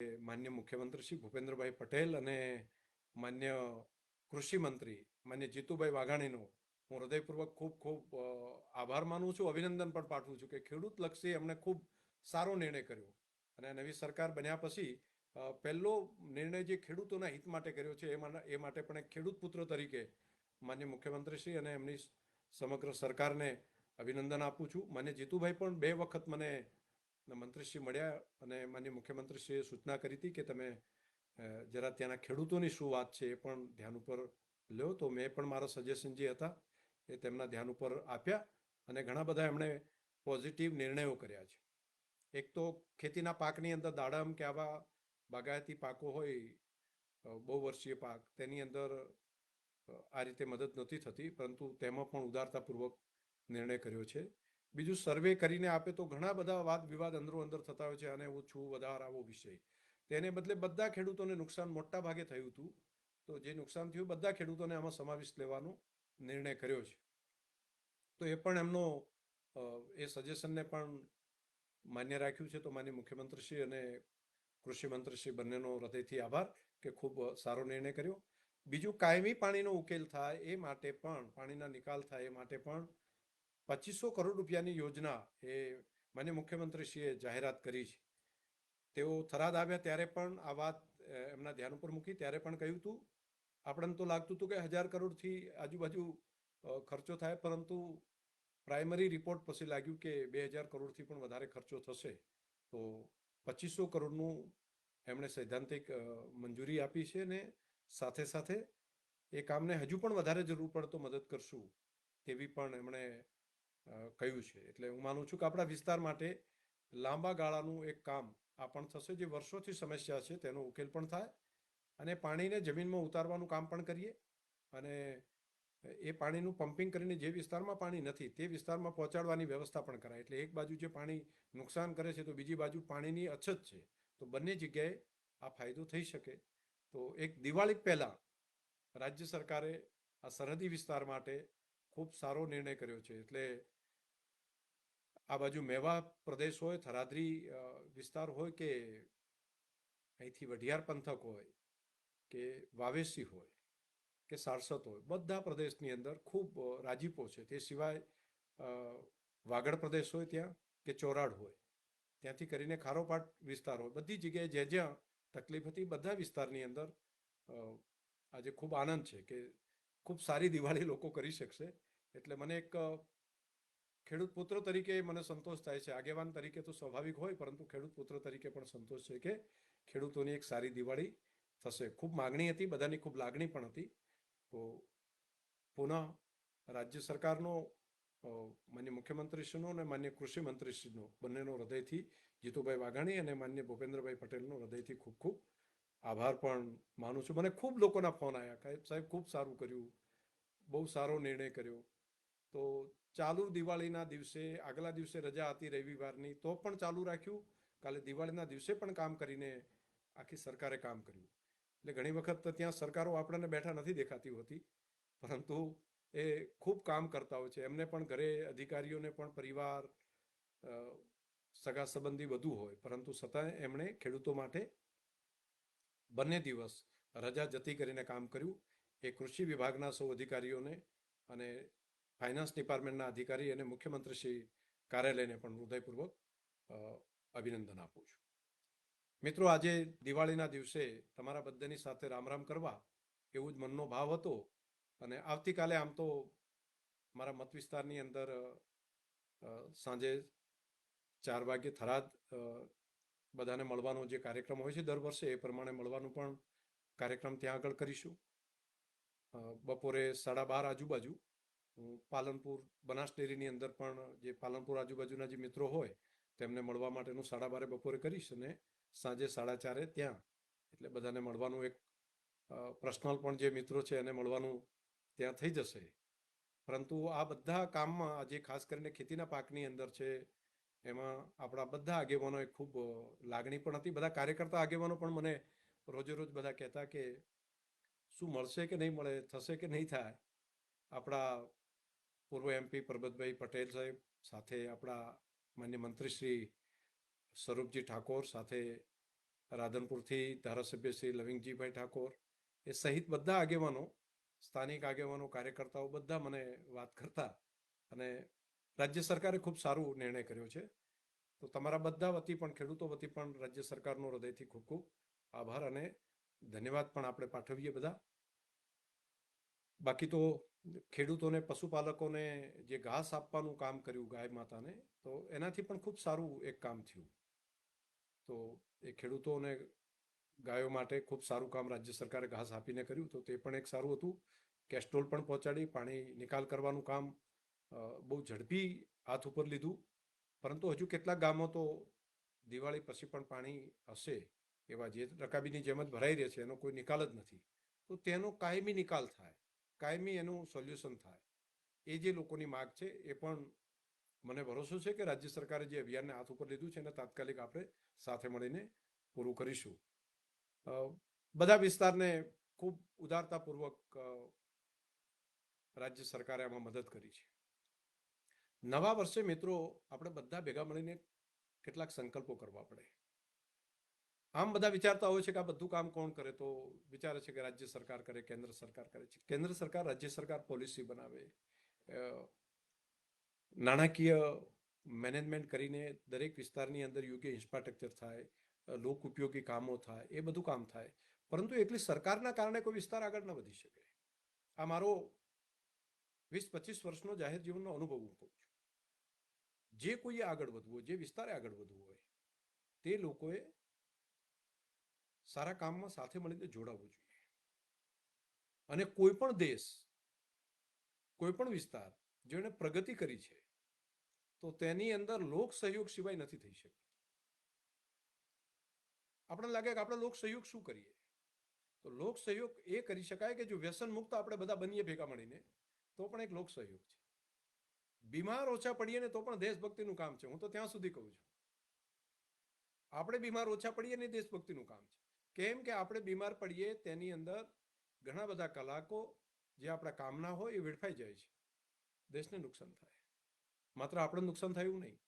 માન્ય મુખ્યમંત્રી શ્રી ભૂપેન્દ્રભાઈ પટેલ અને માન્ય કૃષિ મંત્રી, માન્ય જીતુભાઈ વાઘાણીનો હું હૃદયપૂર્વક ખૂબ ખૂબ આભાર માનું છું, અભિનંદન પણ પાઠવું છું કે ખેડૂત લક્ષી એમણે ખૂબ સારો નિર્ણય કર્યો અને નવી સરકાર બન્યા પછી પહેલો નિર્ણય જે ખેડૂતોના હિત માટે કર્યો છે એ માટે પણ એક ખેડૂત પુત્ર તરીકે માન્ય મુખ્યમંત્રી શ્રી અને એમની સમગ્ર સરકારને અભિનંદન આપું છું. મને જીતુભાઈ પણ બે વખત મને મંત્રીશ્રી મળ્યા અને માન્ય મુખ્યમંત્રીશ્રીએ સૂચના કરી હતી કે તમે જરા ત્યાંના ખેડૂતોની શું વાત છે એ પણ ધ્યાન ઉપર લ્યો. તો મેં પણ મારા સજેશન જે હતા એ તેમના ધ્યાન ઉપર આપ્યા અને ઘણા બધા એમણે પોઝિટિવ નિર્ણયો કર્યા છે. એક તો ખેતીના પાકની અંદર દાડમ કે આવા બાગાયતી પાકો હોય બહુ વર્ષીય પાક, તેની અંદર આ રીતે મદદ નથી થતી, પરંતુ તેમાં પણ ઉદારતાપૂર્વક નિર્ણય કર્યો છે. બીજું સર્વે કરીને આપે તો ઘણા બધા વાદ વિવાદ અંદરો અંદર થતા હોય છે અને ઓછું વધાર આવો વિષય. તેને બદલે બધા ખેડૂતોને નુકસાન મોટા ભાગે થયું હતું. તો જે નુકસાન થયું બધા ખેડૂતોને આમાં સમાવેશ લેવાનો નિર્ણય કર્યો છે. તો એ પણ એમનો એ સજેશનને પણ માન્ય રાખ્યું છે. તો માન્ય મુખ્યમંત્રીશ્રી અને કૃષિ મંત્રીશ્રી બંનેનો હૃદયથી આભાર કે ખૂબ સારો નિર્ણય કર્યો. બીજું કાયમી પાણીનો ઉકેલ થાય એ માટે પણ, પાણીના નિકાલ થાય એ માટે પણ પચીસો કરોડ રૂપિયાની યોજના એ માન્ય મુખ્યમંત્રીશ્રીએ જાહેરાત કરી છે. તેઓ થરાદ આવ્યા ત્યારે પણ આ વાત એમના ધ્યાન ઉપર મૂકી ત્યારે પણ કહ્યું હતું. આપણને તો લાગતું હતું કે હજાર કરોડથી આજુબાજુ ખર્ચો થાય, પરંતુ પ્રાઇમરી રિપોર્ટ પછી લાગ્યું કે બે હજાર કરોડથી પણ વધારે ખર્ચો થશે. તો પચીસો કરોડનું એમણે સૈદ્ધાંતિક મંજૂરી આપી છે અને સાથે સાથે એ કામને હજુ પણ વધારે જરૂર પડે તો મદદ કરશું તેવી પણ એમણે કહ્યું છે. એટલે હું માનું છું કે આપણા વિસ્તાર માટે લાંબા ગાળાનું એક કામ આ પણ થશે. જે વર્ષોથી સમસ્યા છે તેનો ઉકેલ પણ થાય અને પાણીને જમીનમાં ઉતારવાનું કામ પણ કરીએ અને એ પાણીનું પમ્પિંગ કરીને જે વિસ્તારમાં પાણી નથી તે વિસ્તારમાં પહોંચાડવાની વ્યવસ્થા પણ કરાય. એટલે એક બાજુ જે પાણી નુકસાન કરે છે તો બીજી બાજુ પાણીની અછત છે તો બંને જગ્યાએ આ ફાયદો થઈ શકે. તો એક દિવાળી પહેલાં રાજ્ય સરકારે આ સરહદી વિસ્તાર માટે ખૂબ સારો નિર્ણય કર્યો છે. એટલે આ બાજુ મેવા પ્રદેશ હોય, થરાદરી વિસ્તાર હોય કે અહીંથી વઢિયાર પંથક હોય, કે વાવેસી હોય, કે સારસત હોય, બધા પ્રદેશની અંદર ખૂબ રાજીપો છે. તે સિવાય વાગડ પ્રદેશ હોય ત્યાં કે ચોરાડ હોય, ત્યાંથી કરીને ખારોપાટ વિસ્તાર હોય. બધી જગ્યાએ જ્યાં જ્યાં તકલીફ હતી, બધા વિસ્તારની અંદર આજે ખૂબ આનંદ છે કે ખૂબ સારી દિવાળી લોકો કરી શકશે. એટલે મને એક ખેડૂત પુત્ર તરીકે મને સંતોષ થાય છે. આગેવાન તરીકે તો સ્વાભાવિક હોય, પરંતુ ખેડૂત પુત્ર તરીકે પણ સંતોષ છે કે ખેડૂતોની એક સારી દિવાળી થશે. ખૂબ માગણી હતી, બધાની ખૂબ લાગણી પણ હતી. તો પુનઃ રાજ્ય સરકારનો માન્ય મુખ્યમંત્રીશ્રીનો અને માન્ય કૃષિ મંત્રીશ્રીનો બંનેનો હૃદયથી જીતુભાઈ વાઘાણી અને માન્ય ભૂપેન્દ્રભાઈ પટેલનો હૃદયથી ખૂબ ખૂબ આભાર પણ માનું છું. મને ખૂબ લોકોના ફોન આવ્યા સાહેબ, ખૂબ સારું કર્યું. બહુ સારો નિર્ણય કર્યો. તો ચાલુ દિવાળીના દિવસે, આગલા દિવસે રજા હતી રવિવારની, તો પણ ચાલુ રાખ્યું. કાલે દિવાળીના દિવસે પણ કામ કરીને આખી સરકારે કામ કર્યું. એટલે ઘણી વખત ત્યાં સરકારો આપણને બેઠા નથી દેખાતી હોતી, પરંતુ એ ખૂબ કામ કરતા હોય છે. એમને પણ ઘરે અધિકારીઓને પણ પરિવાર સગા સંબંધી વધુ હોય, પરંતુ છતાં એમણે ખેડૂતો માટે બંને દિવસ રજા જતી કરીને કામ કર્યું. એ કૃષિ વિભાગના સૌ અધિકારીઓને અને ફાઇનાન્સ ડિપાર્ટમેન્ટના અધિકારી અને મુખ્યમંત્રી શ્રી કાર્યાલયને પણ હૃદયપૂર્વક અભિનંદન આપું છું. મિત્રો, આજે દિવાળીના દિવસે તમારા બધાની સાથે રામ રામ કરવા એવું જ મનનો ભાવ હતો અને આવતીકાલે આમ તો મારા મત વિસ્તારની અંદર સાંજે ચાર વાગે થરાદ બધાને મળવાનો જે કાર્યક્રમ હોય છે દર વર્ષે એ પ્રમાણે મળવાનું પણ કાર્યક્રમ ત્યાં આગળ કરીશું. બપોરે સાડા બાર આજુબાજુ પાલનપુર બનાસ ડેરીની અંદર પણ જે પાલનપુર આજુબાજુના જે મિત્રો હોય, તેમને મળવા માટેનું સાડા બારે બપોરે કરીશ અને સાંજે સાડા ચારે ત્યાં. એટલે બધાને મળવાનું એક પર્સનલ પણ જે મિત્રો છે એને મળવાનું ત્યાં થઈ જશે. પરંતુ આ બધા કામમાં આજે ખાસ કરીને ખેતીના પાકની અંદર છે, એમાં આપણા બધા આગેવાનો એક ખૂબ લાગણી પણ હતી. બધા કાર્યકર્તા આગેવાનો પણ મને રોજે રોજ બધા કહેતા કે, શું મળશે કે નહીં મળે, થશે કે નહીં થાય? આપણા પૂર્વ એમપી પરબતભાઈ પટેલ સાહેબ, સાથે આપણા માન્ય મંત્રી શ્રી સ્વરૂપજી ઠાકોર, સાથે રાધનપુરથી ધારાસભ્ય શ્રી લવિંગજીભાઈ ઠાકોર, એ સહિત બધા આગેવાનો, સ્થાનિક આગેવાનો, કાર્યકર્તાઓ બધા મને વાત કરતા અને રાજ્ય સરકારે ખૂબ સારું નિર્ણય કર્યો છે. તો તમારા બધા વતી પણ, ખેડૂતો વતી પણ રાજ્ય સરકારનો હૃદયથી ખૂબ ખૂબ આભાર અને ધન્યવાદ પણ આપણે પાઠવીએ બધા. બાકી તો ખેડૂતોને, પશુપાલકોને જે ઘાસ આપવાનું કામ કર્યું ગાય માતાને, તો એનાથી પણ ખૂબ સારું એક કામ થયું. તો એ ખેડૂતોને ગાયો માટે ખૂબ સારું કામ રાજ્ય સરકારે ઘાસ આપીને કર્યું, તો તે પણ એક સારું હતું. કેસ્ટ્રોલ પણ પહોંચાડી, પાણી નિકાલ કરવાનું કામ બહુ ઝડપી હાથ ઉપર લીધું. પરંતુ હજુ કેટલાક ગામો તો દિવાળી પછી પણ પાણી હશે એવા જે રકાબીની જેમ જ ભરાઈ રહે છે, એનો કોઈ નિકાલ જ નથી. તો તેનો કાયમી નિકાલ થાય. કાયમી એનું સોલ્યુશન થાય. એ જે લોકોની માગ છે, એ પણ મને ભરોસો છે કે રાજ્ય સરકારે જે અભિયાનને હાથ ઉપર લીધું છે એને તાત્કાલિક આપણે સાથે મળીને પૂરું કરીશું. બધા વિસ્તારને ખૂબ ઉદારતાપૂર્વક રાજ્ય સરકારે આમાં મદદ કરી છે. નવા વર્ષે મિત્રો આપણે બધા ભેગા મળીને કેટલાક સંકલ્પો કરવા પડે. આમ બધા વિચારતા હોય છે કે આ બધું કામ કોણ કરે? તો વિચારે છે કે રાજ્ય સરકાર કરે, કેન્દ્ર સરકાર કરે છે. કેન્દ્ર સરકાર, રાજ્ય સરકાર પોલિસી બનાવે. નાણાકીય મેનેજમેન્ટ કરીને દરેક વિસ્તારની અંદર યોગ્ય ઇન્ફ્રાસ્ટ્રક્ચર થાય લોક ઉપયોગી કામો થાય, એ બધું કામ થાય. પરંતુ એકલી સરકારના કારણે કોઈ વિસ્તાર આગળ ન વધી શકે. આ મારો વીસ પચીસ વર્ષનો જાહેર જીવનનો અનુભવ હું કહું છું. જે કોઈએ આગળ વધવું હોય, જે વિસ્તારે આગળ વધવું હોય, તે લોકોએ સારા કામમાં સાથે મળીને જોડાવવું જોઈએ. અને કોઈ પણ દેશ, કોઈ પણ વિસ્તાર જેણે પ્રગતિ કરી છે, તો તેની અંદર લોક સહયોગ સિવાય નથી થઈ શકતી આપણે લાગે કે આપણે લોક સહયોગ શું કરીએ? તો લોક સહયોગ એ કરી શકાય કે જો વ્યસન મુક્ત આપણે બધા બનીએ ભેગા મળીને, તો પણ એક લોક સહયોગ છે. બીમાર ઓછા પડીએ ને તો પણ દેશભક્તિનું કામ છે. હું તો ત્યાં સુધી કહું છું. આપણે બીમાર ઓછા પડીએ ને દેશભક્તિનું કામ છે. કેમ કે આપણે બીમાર પડીએ તેની અંદર ઘણા બધા કલાકો જે આપણા કામના હોય એ વેડફાઈ જાય છે. દેશને નુકસાન થાય. માત્ર આપણે નુકસાન થયું નહીં.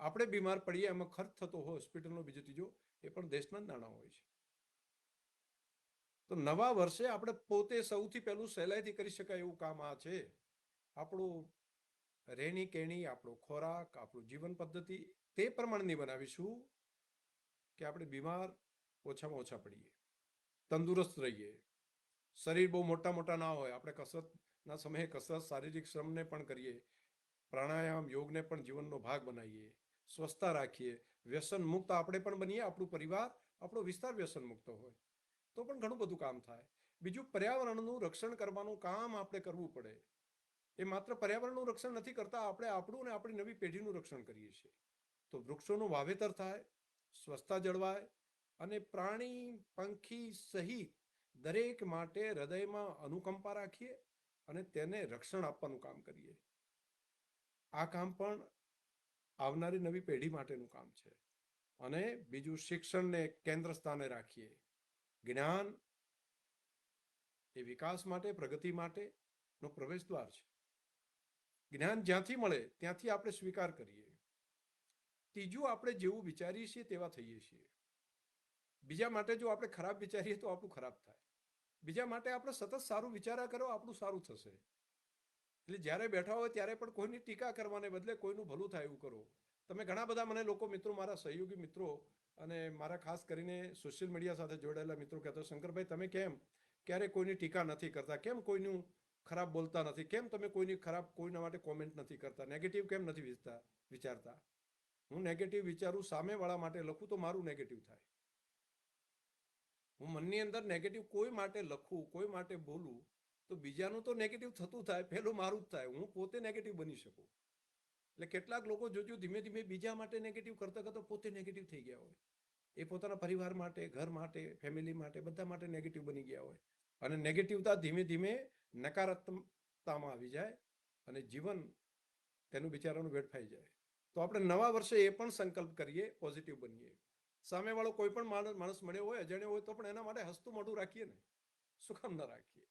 આપણે બીમાર પડીએ, એમાં ખર્ચ થતો હોય, હોસ્પિટલનો બીજો ત્રીજો, એ પણ દેશના નાણાં હોય છે. તો નવા વર્ષે આપણે પોતે સૌથી પહેલું સહેલાઈથી કરી શકાય એવું કામ આ છે. આપણું રહેણી કેણી આપણો ખોરાક, આપણું જીવન પદ્ધતિ તે પ્રમાણની બનાવીશું કે આપણે બીમાર ઓછામાં ઓછા પડીએ. તંદુરસ્ત રહીએ. શરીર બહુ મોટા મોટા ના હોય, આપણે કસરતના સમયે કસરત શારીરિક શ્રમને પણ કરીએ, પ્રાણાયામ, યોગને પણ જીવનનો ભાગ બનાવીએ, સ્વસ્થતા રાખીએ, વ્યસન મુક્ત આપણે પણ બનીએ, આપણું પરિવાર, આપણો વિસ્તાર વ્યસન મુક્ત હોય. તો પણ ઘણું બધું કામ થાય. બીજું પર્યાવરણનું રક્ષણ કરવાનું કામ આપણે કરવું પડે. એ માત્ર પર્યાવરણનું રક્ષણ નથી કરતા, આપણે આપણું અને આપણી નવી પેઢીનું રક્ષણ કરીએ છીએ. તો વૃક્ષોનું વાવેતર થાય, સ્વચ્છતા જળવાય અને પ્રાણી, પંખી સહિત દરેક માટે હૃદયમાં અનુકંપા રાખીએ અને તેને રક્ષણ આપવાનું કામ કરીએ. આ કામ પણ આવનારી નવી પેઢી માટેનું કામ છે. અને બીજું શિક્ષણને કેન્દ્ર સ્થાને રાખીએ. જ્ઞાન એ વિકાસ માટે, પ્રગતિ માટેનો પ્રવેશ દ્વાર છે. જ્ઞાન જ્યાંથી મળે, ત્યાંથી આપણે સ્વીકાર કરીએ. ત્રીજું આપણે જેવું વિચારીએ છીએ તેવા થઈએ છીએ. બીજા માટે જો આપણે ખરાબ વિચારીએ તો આપણું ખરાબ થાય. બીજા માટે આપણે સતત સારું વિચારા કરો, આપણું સારું થશે. એટલે જ્યારે બેઠા હોય ત્યારે પણ કોઈની ટીકા કરવાને બદલે કોઈનું ભલું થાય એવું કરો. તમે ઘણા બધા મને લોકો મિત્રો, મારા સહયોગી મિત્રો અને મારા ખાસ કરીને સોશિયલ મીડિયા સાથે જોડાયેલા મિત્રો કહેતા, શંકરભાઈ, તમે કેમ ક્યારે કોઈની ટીકા નથી કરતા? કેમ કોઈનું ખરાબ બોલતા નથી? કેમ તમે કોઈની ખરાબ, કોઈના માટે કોમેન્ટ નથી કરતા? નેગેટિવ કેમ નથી વિચારતા? હું નેગેટિવ વિચારું સામેવાળા માટે લખું તો મારું નેગેટિવ થાય. હું મનની અંદર નેગેટિવ કોઈ માટે લખું, કોઈ માટે બોલું, તો બીજાનું તો નેગેટિવ થતું થાય, પહેલું મારું જ થાય. હું પોતે નેગેટિવ બની શકું. એટલે કેટલાક લોકો જોજો, ધીમે ધીમે બીજા માટે નેગેટિવ કરતા કરતા પોતે નેગેટિવ થઈ ગયા હોય. એ પોતાના પરિવાર માટે, ઘર માટે ફેમિલી માટે, બધા માટે નેગેટિવ બની ગયા હોય. અને નેગેટિવતા ધીમે ધીમે નકારાત્મકતામાં આવી જાય અને જીવન તેનું બિચારાનું વેડફાઈ જાય. તો આપણે નવા વર્ષે એ પણ સંકલ્પ કરીએ પોઝિટિવ બનીએ. સામેવાળો કોઈ પણ માણસ મળ્યો હોય, અજાણ્યો હોય, તો પણ એના માટે હસતું મોઢું રાખીએ ને. શું કામ રાખીએ.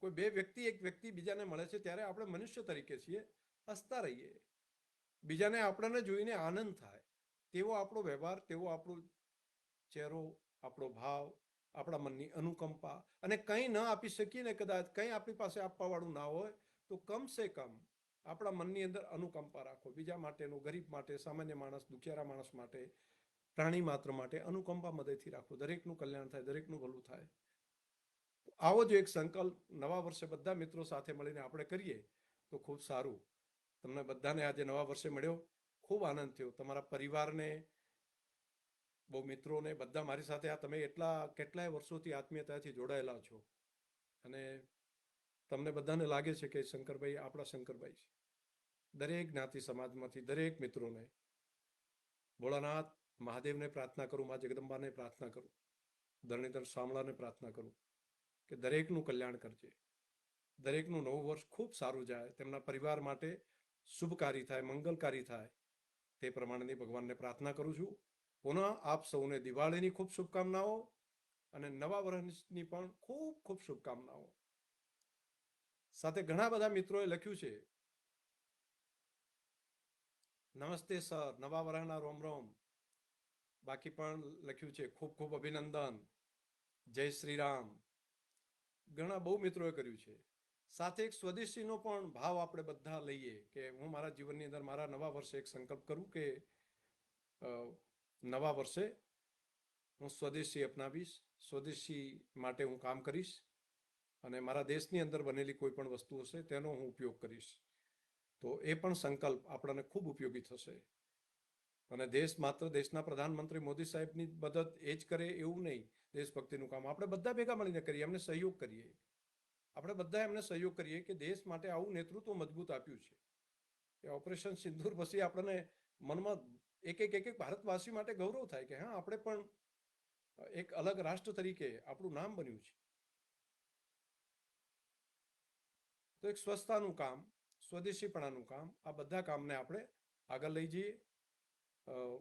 કોઈ બે વ્યક્તિ, એક વ્યક્તિ બીજાને મળે છે, ત્યારે આપણે મનુષ્ય તરીકે છીએ, હસતા રહીએ. બીજાને આપણને જોઈને આનંદ થાય. તેવો આપણો વ્યવહાર, તેવો આપણો ચહેરો, આપણો ભાવ, આપણા મનની અનુકંપા અને કંઈ ન આપી શકીએ ને કદાચ, કંઈ આપણી પાસે આપવાવાળું ના હોય, તો કમસે કમ આપણા મનની અંદર અનુકંપા રાખો. બીજા માટેનું, ગરીબ માટે, સામાન્ય માણસ, દુખિયારા માણસ માટે પ્રાણી માત્ર માટે અનુકંપા મદદથી રાખો દરેકનું કલ્યાણ થાય, દરેકનું ભલું થાય. આવો જ એક સંકલ્પ નવા વર્ષે બધા મિત્રો સાથે મળીને આપણે કરીએ તો ખૂબ સારું. તમને બધાને આજે નવા વર્ષે મળ્યો. ખૂબ આનંદ થયો. તમારા પરિવારને, બહુ મિત્રોને, બધા મારી સાથે આ તમે એટલા, કેટલાય વર્ષોથી આત્મીયતાથી જોડાયેલા છો. અને તમને બધાને લાગે છે કે શંકરભાઈ આપણા શંકરભાઈ છે. દરેક જ્ઞાતિ સમાજમાંથી, દરેક મિત્રોને. ભોળાનાથ મહાદેવને પ્રાર્થના કરું, મા જગદંબાને પ્રાર્થના કરું, ધરણીધર શામળાને પ્રાર્થના કરું કે દરેકનું કલ્યાણ કરજે. દરેકનું નવું વર્ષ ખૂબ સારું જાય, તેમના પરિવાર માટે શુભકારી થાય, મંગલકારી થાય. તે પ્રમાણેની ભગવાનને પ્રાર્થના કરું છું. પુનઃ આપ સૌને દિવાળીની ખૂબ શુભકામનાઓ અને નવા વર્ષની પણ ખૂબ ખૂબ શુભકામનાઓ. સાથે ઘણા બધા મિત્રોએ લખ્યું છે, નમસ્તે સર, નવા વર્ષના રોમ રોમ. બાકી પણ લખ્યું છે, ખૂબ ખૂબ અભિનંદન, જય શ્રી રામ ઘણા બહુ મિત્રોએ કર્યું છે. સાથે એક સ્વદેશીનો પણ ભાવ આપણે બધા લઈએ કે હું મારા જીવનની અંદર મારા નવા વર્ષે એક સંકલ્પ કરું કે નવા વર્ષે હું સ્વદેશી અપનાવીશ, સ્વદેશી માટે હું કામ કરીશ અને મારા દેશની અંદર બનેલી કોઈ પણ વસ્તુ હશે તેનો હું ઉપયોગ કરીશ. તો એ પણ સંકલ્પ આપણને ખૂબ ઉપયોગી થશે. અને દેશ માત્ર દેશના પ્રધાનમંત્રી મોદી સાહેબની મદદ એ જ કરે એવું નહીં. દેશભક્તિનું કામ આપણે બધા ભેગા મળીને કરીએ, એમને સહયોગ કરીએ. આપણે બધા એમને સહયોગ કરીએ કે દેશ માટે આવું નેતૃત્વ મજબૂત આપ્યું છે. એ ઓપરેશન સિંદૂર પછી આપણને મનમાં એક એક એક એક ભારતવાસી માટે ગૌરવ થાય કે હા, આપણે પણ એક અલગ રાષ્ટ્ર તરીકે આપણું નામ બન્યું છે. તો એક સ્વચ્છતાનું કામ, સ્વદેશીપણાનું કામ, આ બધા કામને આપણે આગળ લઈ જઈએ. uh,